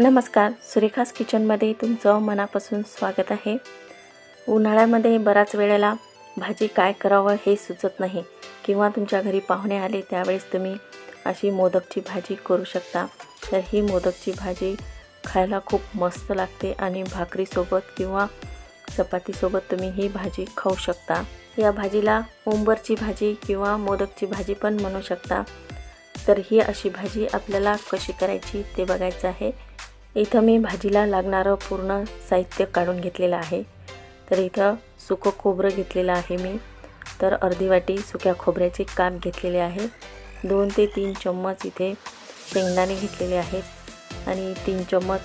नमस्कार सुरेखास किचनमध्ये तुमचं मनापासून स्वागत आहे. उन्हाळ्यामध्ये बऱ्याच वेळेला भाजी काय करावं हे सुचत नाही किंवा तुमच्या घरी पाहुणे आले त्यावेळेस तुम्ही अशी मोदकची भाजी करू शकता. तर ही मोदकची भाजी खायला खूप मस्त लागते आणि भाकरीसोबत किंवा चपातीसोबत तुम्ही ही भाजी खाऊ शकता. या भाजीला उंबरची भाजी किंवा मोदकची भाजी पण म्हणू शकता. तर ही अशी भाजी आपल्याला कशी करायची ते बघायचं आहे. इथं मी भाजीला लागणारं पूर्ण साहित्य काढून घेतलेलं आहे. तर इथं सुकं खोबरं घेतलेलं आहे मी. तर अर्धी वाटी सुक्या खोबऱ्याचे काप घेतलेले आहे. दोन ते तीन चम्मच इथे शेंगदाणे घेतलेले आहेत आणि तीन चम्मच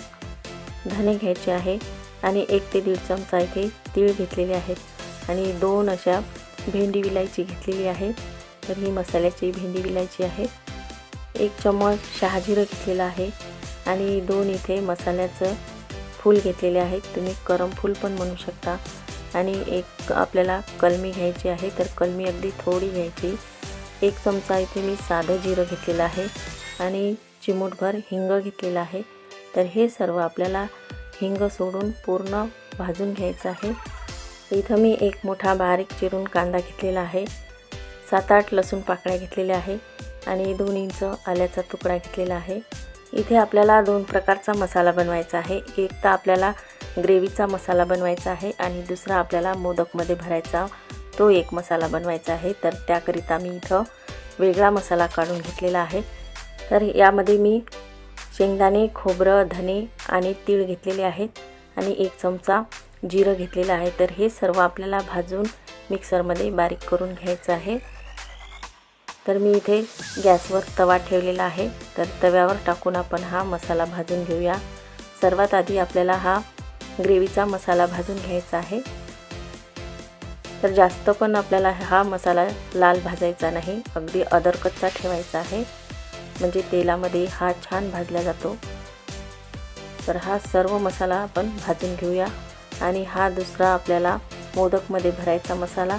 धने घ्यायचे आहे आणि एक ते दीड चमचा इथे तीळ घेतलेले आहेत आणि दोन अशा भेंडी विलायची घेतलेली आहे. तर ही मसाल्याची भेंडी विलायची आहे. एक चम्मच शहाजिरं घेतलेलं आहे. आणि दोन इथे मसाल्याचं फूल घेतलेले आहेत तुम्ही करम फूल पण म्हणू शकता. आणि एक आपल्याला कलमी घ्यायची आहे तर कलमी अगदी थोडी घ्यायची. एक चमचा इथे मी साधं जिरं घेतलेलं आहे आणि चिमूटभर हिंग घेतलेलं आहे. तर हे सर्व आपल्याला हिंग सोडून पूर्ण भाजून घ्यायचं आहे. इथं मी एक मोठा बारीक चिरून कांदा घेतलेला आहे. सात आठ लसूण पाकळ्या घेतलेल्या आहे. आणि दोन इंच आल्याचा तुकडा घेतलेला आहे. इथे आपल्याला दोन प्रकारचा मसाला बनवायचा आहे. एक तर आपल्याला ग्रेव्हीचा मसाला बनवायचा आहे आणि दुसरा आपल्याला मोदकमध्ये भरायचा तो एक मसाला बनवायचा आहे. तर त्याकरिता मी इथं वेगळा मसाला काढून घेतलेला आहे. तर यामध्ये मी शेंगदाणे खोबरं धने आणि तीळ घेतलेले आहेत आणि एक चमचा जिरं घेतलेलं आहे. तर हे सर्व आपल्याला भाजून मिक्सरमध्ये बारीक करून घ्यायचं आहे. तर मी इथे गॅसवर तवा ठेवलेला आहे. तर तव्यावर टाकून आपण हा मसाला भाजून घेऊया. सर्वात आधी आपल्याला हा ग्रेव्हीचा मसाला भाजून घ्यायचा आहे. तर जास्त पण आपल्याला हा मसाला लाल भाजायचा नाही अगदी अदरकच्चा ठेवायचा आहे. म्हणजे तेलामध्ये हा छान भाजला जातो. तर हा सर्व मसाला आपण भाजून घेऊया. आणि हा दुसरा आपल्याला मोदकमध्ये भरायचा मसाला.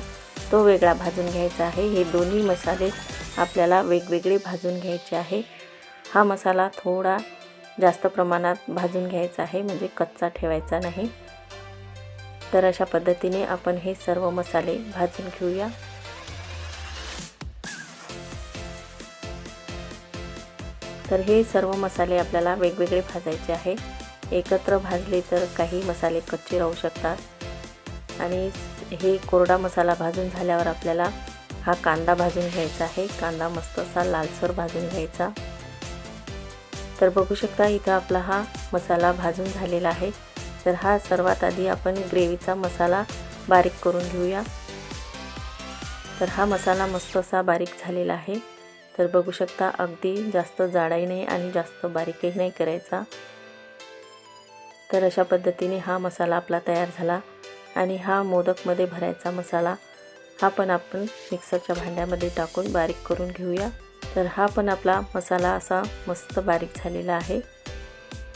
तो वेगळा भाजून घ्यायचा आहे. हे दोन्ही मसाले आपल्याला वेगवेगळे भाजून घ्यायचे आहे. हा मसाला थोडा जास्त प्रमाणात भाजून घ्यायचा आहे म्हणजे कच्चा ठेवायचा नाही. तर अशा पद्धतीने आपण हे सर्व मसाले भाजून घेऊया. तर हे सर्व मसाले आपल्याला वेगवेगळे भाजायचे आहे. एकत्र भाजले तर काही मसाले कच्चे राहू शकतात. आणि हे कोरडा मसाला भाजून झाल्यावर आपल्याला हा कांदा भाजून घ्यायचा आहे. कांदा मस्त असा लालसर भाजून घ्यायचा. तर बघू शकता इथं आपला हा मसाला भाजून झालेला आहे. तर हा सर्वात आधी आपण ग्रेव्हीचा मसाला बारीक करून घेऊया. तर हा मसाला मस्त असा बारीक झालेला आहे. तर बघू शकता अगदी जास्त जाडाही नाही आणि जास्त बारीकही नाही करायचा. तर अशा पद्धतीने हा मसाला आपला तयार झाला. आणि हा मोदकमध्ये भरायचा मसाला हा पण आपण मिक्सरच्या भांड्यामध्ये टाकून बारीक करून घेऊया. तर हा पण आपला मसाला असा मस्त बारीक झालेला आहे.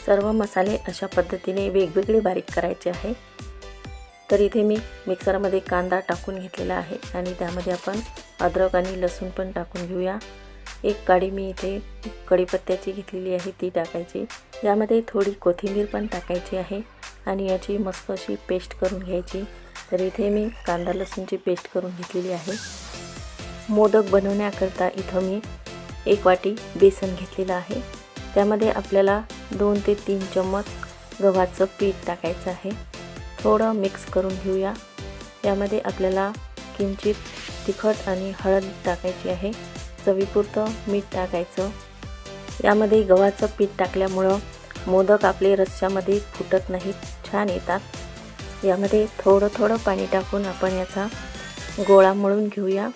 सर्व मसाले अशा पद्धतीने वेगवेगळे बारीक करायचे आहे. तर इथे मी मिक्सरमध्ये कांदा टाकून घेतलेला आहे आणि त्यामध्ये आपण अद्रक आणि लसूण पण टाकून घेऊया. एक काडी मी इथे कढीपत्त्याची घेतलेली आहे ती टाकायची. यामध्ये थोडी कोथिंबीर पण टाकायची आहे आणि याची मस्त अशी पेस्ट करून घ्यायची. तर इथे मी कांदा लसूणची पेस्ट करून घेतलेली आहे. मोदक बनवण्याकरता इथं मी एक वाटी बेसन घेतलेलं आहे. त्यामध्ये आपल्याला दोन ते तीन चम्मच गव्हाचं पीठ टाकायचं आहे. थोडं मिक्स करून घेऊया. यामध्ये आपल्याला किंचित तिखट आणि हळद टाकायची आहे. चवीपुरतं मीठ टाकायचं. यामध्ये गव्हाचं पीठ टाकल्यामुळं मोदक आपले रस्स्यामध्ये फुटत नाहीत छान येतात. यामध्ये थोडं थोडं पाणी टाकून आपण याचा गोळा मळून घेऊया.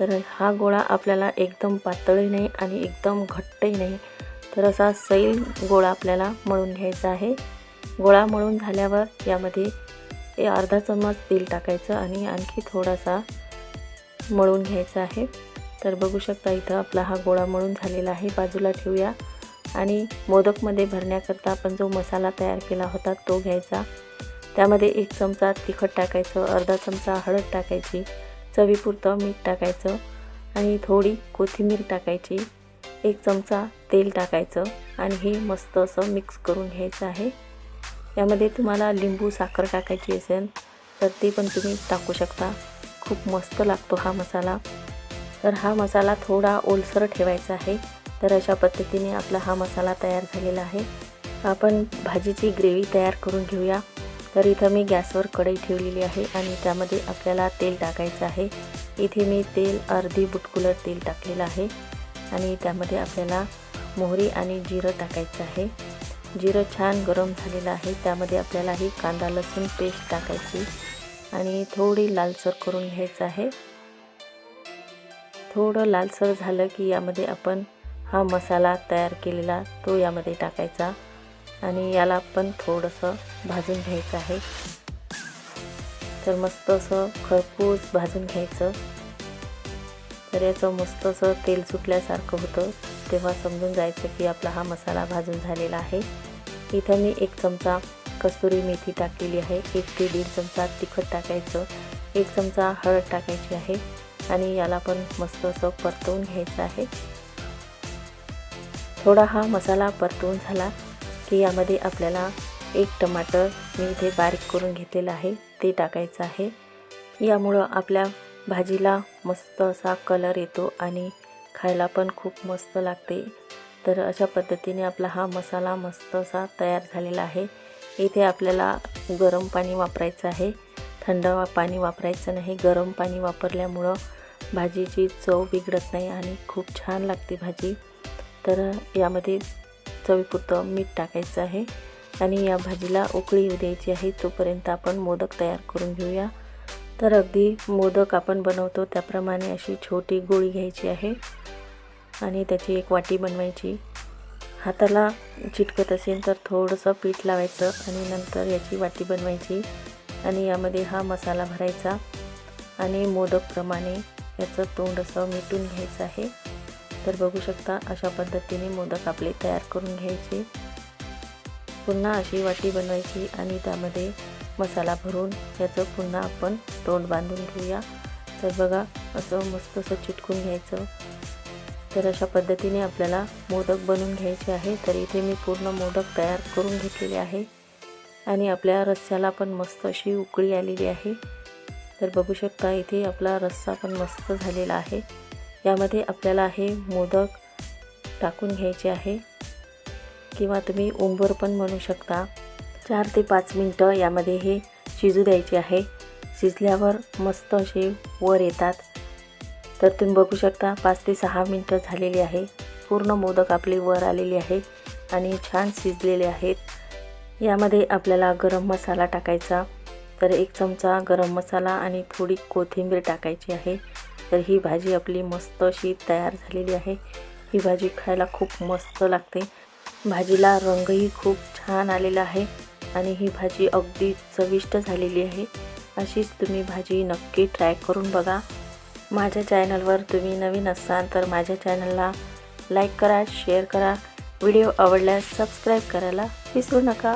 तर हा गोळा आपल्याला एकदम पातळही नाही आणि एकदम घट्टही नाही. तर असा सैल गोळा आपल्याला मळून घ्यायचा आहे. गोळा मळून झाल्यावर यामध्ये अर्धा चम्मच तेल टाकायचं आणि आणखी थोडासा मळून घ्यायचा आहे. तर बघू शकता इथं आपला हा गोळा मळून झालेला आहे. बाजूला ठेवूया. आणि मोदकमध्ये भरण्याकरता आपण जो मसाला तयार केला होता तो घ्यायचा. त्यामध्ये एक चमचा तिखट टाकायचं अर्धा चमचा हळद टाकायची चवीपुरतं मीठ टाकायचं आणि थोडी कोथिंबीर टाकायची एक चमचा तेल टाकायचं आणि हे मस्त असं मिक्स करून घ्यायचं आहे. यामध्ये तुम्हाला लिंबू साखर टाकायची असेल तर ते पण तुम्ही टाकू शकता. खूप मस्त लागतो हा मसाला. तर हा मसाला थोडा ओलसर ठेवायचा आहे. तर अशा पद्धतीने आपला हा मसाला तयार झालेला आहे. आपण भाजीची ग्रेव्ही तयार करून घेऊया. तर इथं मी गॅसवर कढई ठेवलेली आहे आणि त्यामध्ये आपल्याला तेल टाकायचं आहे. इथे मी तेल अर्धी बुटकुलर तेल टाकलेलं आहे आणि त्यामध्ये आपल्याला मोहरी आणि जिरं टाकायचं आहे. जिरं छान गरम झालेलं आहे. त्यामध्ये आपल्याला ही कांदा लसूण पेस्ट टाकायची आणि थोडी लालसर करून घ्यायचं आहे. थोडं लालसर झालं की यामध्ये आपण हा मसाला तयार केलेला तो यामध्ये टाकायचा आणि याला पण थोडंसं भाजून घ्यायचं आहे. तर मस्त असं खरपूस भाजून घ्यायचं. तर याचं मस्त असं तेल सुटल्यासारखं होतं. तेव्हा समजून जायचं की आपला हा मसाला भाजून झालेला आहे. इथं मी एक चमचा कस्तुरी मेथी टाकलेली आहे. एक ते दीड चमचा तिखट टाकायचं. एक चमचा हळद टाकायची आहे. आणि याला पण मस्त असं परतवून घ्यायचं आहे. थोडा हा मसाला परतवून झाला की यामध्ये आपल्याला एक टमाटर मी इथे बारीक करून घेतलेलं आहे ते टाकायचं आहे. यामुळं आपल्या भाजीला मस्त असा कलर येतो आणि खायला पण खूप मस्त लागते. तर अशा पद्धतीने आपला हा मसाला मस्त असा तयार झालेला आहे. इथे आपल्याला गरम पाणी वापरायचं आहे. थंड पाणी वापरायचं नाही. गरम पाणी वापरल्यामुळं भाजीची चव बिघडत नाही आणि खूप छान लागते भाजी. तर यामध्ये चवीपुरतं मीठ टाकायचं आहे आणि या भाजीला उकळी येऊ द्यायची आहे. तोपर्यंत आपण मोदक तयार करून घेऊया. तर अगदी मोदक आपण बनवतो त्याप्रमाणे अशी छोटी गोळी घ्यायची आहे आणि त्याची एक वाटी बनवायची. हाताला चिटकत असेल तर थोडंसं पीठ लावायचं आणि नंतर याची वाटी बनवायची. आणि यामध्ये हा मसाला भरायचा आणि मोदकप्रमाणे याचं तोंड असं मिटून घ्यायचं आहे. तर बघू शकता अशा पद्धतीने मोदक आपले तयार करून घ्यायचे. पुन्हा अशी वाटी बनवायची आणि त्यामध्ये मसाला भरून याचं पुन्हा आपण तोंड बांधून घेऊया. तर बघा असं मस्त असं चिटकून घ्यायचं. तर अशा पद्धतीने आपल्याला मोदक बनवून घ्यायचे आहे. तर इथे मी पूर्ण मोदक तयार करून घेतलेले आहे. आणि आपल्या रस्स्याला पण मस्त अशी उकळी आलेली आहे. तर बघू शकता इथे आपला रस्सा पण मस्त झालेला आहे. यामध्ये आपल्याला हे मोदक टाकून घ्यायचे आहे. किंवा तुम्ही उंबर पण म्हणू शकता. चार ते पाच मिनटं यामध्ये हे शिजू द्यायचे आहे. शिजल्यावर मस्त असे वर येतात. तर तुम्ही बघू शकता पाच ते सहा मिनटं झालेली आहे. पूर्ण मोदक आपले वर आलेले आहे आणि छान शिजलेले आहेत. यामध्ये आपल्याला गरम मसाला टाकायचा. तर एक चमचा गरम मसाला आणि थोडी कोथिंबीर टाकायची आहे. तर ही भाजी आपली मस्त अशी तयार झालेली आहे. ही भाजी खायला खूप मस्त लागते. भाजीला रंगही खूप छान आलेला आहे आणि ही भाजी अगदी चविष्ट झालेली आहे. अशीच तुम्ही भाजी नक्की ट्राय करून बघा. माझ्या चॅनलवर तुम्ही नवीन असाल तर माझ्या चॅनलला लाईक करा शेअर करा. व्हिडिओ आवडल्यास सबस्क्राईब करायला विसरू नका.